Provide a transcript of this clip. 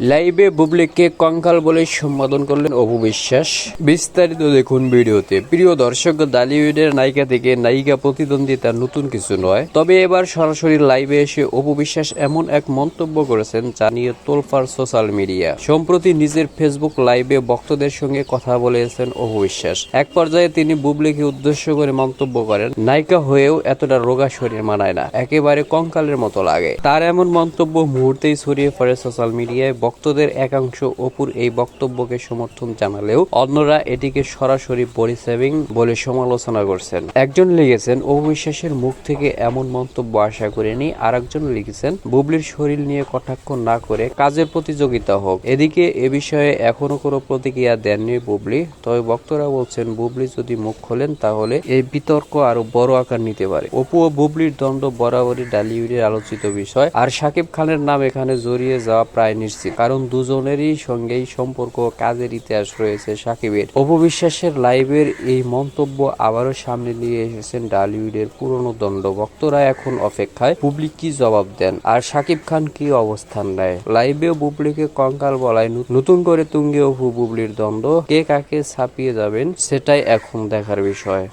লাইভে বুবলিকে কঙ্কাল বলে সম্বোধন করলেন অপু বিশ্বাস। বিস্তারিত দেখুন ভিডিওতে। প্রিয় দর্শক ডালিউডের নায়িকা থেকে নায়িকা প্রতিদ্বন্দ্বিতা নতুন কিছু নয়। তবে এবার সরাসরি লাইভে এসে অপু বিশ্বাস এমন এক মন্তব্য করেছেন যা নিয়ে তোলফার সোশ্যাল মিডিয়া। সম্প্রতি নিজের ফেসবুক লাইভে ভক্তদের সঙ্গে কথা বলেছেন অপু বিশ্বাস। এক পর্যায়ে তিনি বুবলিকে উদ্দেশ্য করে মন্তব্য করেন, নায়িকা হয়েও এতটা রোগা শরীর মানায় না। একেবারে কঙ্কালের মতো লাগে। তার এমন মন্তব্য মুহূর্তেই ছড়িয়ে পড়ে সোশ্যাল মিডিয়ায় ভক্তদের একাংশ অপুর এই বক্তব্যকে সমর্থন জানালেও অন্যরা এটিকে সরাসরি বডি সেভিং বলে সমালোচনা করছেন। একজন লিখেছেন, অপু বিশ্বাসের মুখ থেকে এমন মন্তব্য আশা করিনি। আর একজন লিখেছেন, বুবলির শরীর নিয়ে কটাক্ষ না করে কাজের প্রতিযোগিতা হোক। এদিকে এ বিষয়ে এখনও কোনো প্রতিক্রিয়া দেননি বুবলি। তবে বক্তরা বলছেন, বুবলি যদি মুখ খোলেন তাহলে এই বিতর্ক আরও বড় আকার নিতে পারে। অপু ও বুবলির দ্বন্দ্ব বরাবরই ডালিউডের আলোচিত বিষয়। আর সাকিব খানের নাম এখানে জড়িয়ে যাওয়া প্রায় নিশ্চিত। কারণ দুজনেরই সঙ্গেই সম্পর্ক কাজের ইতিহাস রয়েছে সাকিবের। অপু বিশ্বাসের লাইভের এই মন্তব্য আবারও সামনে নিয়ে এসেছেন ডালিউডের পুরনো দণ্ড। ভক্তরা এখন অপেক্ষায় বুবলি কি জবাব দেন? আর সাকিব খান কি অবস্থান নেয়? লাইভেও বুবলিকে কঙ্কাল বলায় নতুন করে তুঙ্গে অপু বুবলির দ্বন্দ্ব কে কাকে ছাপিয়ে যাবেন, সেটাই এখন দেখার বিষয়।